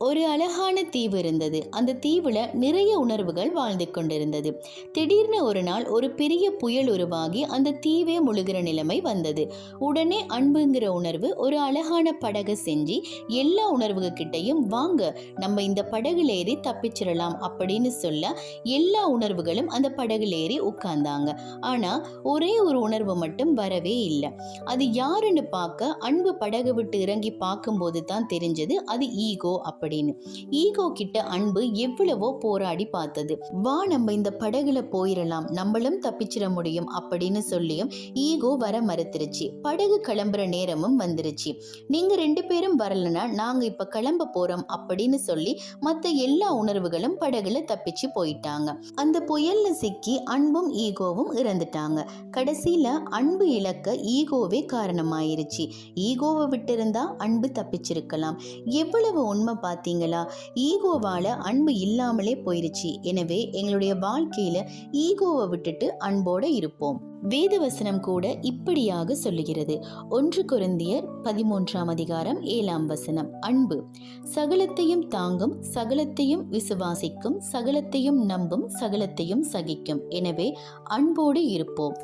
ஒரு அழகான தீவு இருந்தது. அந்த தீவுல நிறைய உணர்வுகள் வாழ்ந்து கொண்டிருந்தது. திடீர்னு ஒரு நாள் ஒரு பெரிய புயல் உருவாகி அந்த தீவே முழுகிற நிலைமை வந்தது. உடனே அன்புங்கிற உணர்வு ஒரு அழகான படகை செஞ்சு எல்லா உணர்வுகிட்டையும் வாங்க நம்ம இந்த படகுல ஏறி தப்பிச்சிடலாம் அப்படின்னு சொல்ல எல்லா உணர்வுகளும் அந்த படகுல ஏறி உட்கார்ந்தாங்க. ஆனா ஒரே ஒரு உணர்வு மட்டும் வரவே இல்லை. அது யாருன்னு பார்க்க அன்பு படகு விட்டு இறங்கி பார்க்கும்போது தான் தெரிஞ்சது அது ஈகோ அப்படின்னு. ஈகோ கிட்ட அன்பு எவ்வளவோ போராடி பார்த்தது. வா நம்ம இந்த படகுல போயிடலாம் நம்மளும் தப்பிச்சிட முடியும் அப்படின்னு சொல்லியும் ஈகோ வர மறுத்துருச்சு. படகு கிளம்புற நேரமும் வந்துருச்சு. நீங்க ரெண்டு பேரும் வரலனா நாங்க இப்ப கிளம்ப போறோம் அப்படின்னு சொல்லி மத்த எல்லா உணர்வுகளும் படகுல தப்பிச்சு போயிட்டாங்க. அந்த புயல்ல சிக்கி அன்பும் ஈகோவும் இறந்துட்டாங்க. கடைசியில அன்பு இழக்க ஈகோவே காரணமாயிருச்சு. ஈகோவை விட்டிருந்தா அன்பு தப்பிச்சிருக்கலாம். எவ்வளவு உண்மை பார்த்தீங்களா? ஈகோவால அன்பு இல்லாமலே போயிருச்சு. எனவே எங்களுடைய வாழ்க்கையில ஈகோவை விட்டுட்டு அன்போட இருப்போம். வேதவசனம் கூட இப்படியாக சொல்லுகிறது. ஒன்று குருந்தியர் பதிமூன்றாம் அதிகாரம் ஏழாம் வசனம். அன்பு. சகலத்தையும் தாங்கும் சகலத்தையும் விசுவாசிக்கும் சகலத்தையும் நம்பும் சகலத்தையும் சகிக்கும். எனவே அன்போடு இருப்போம்.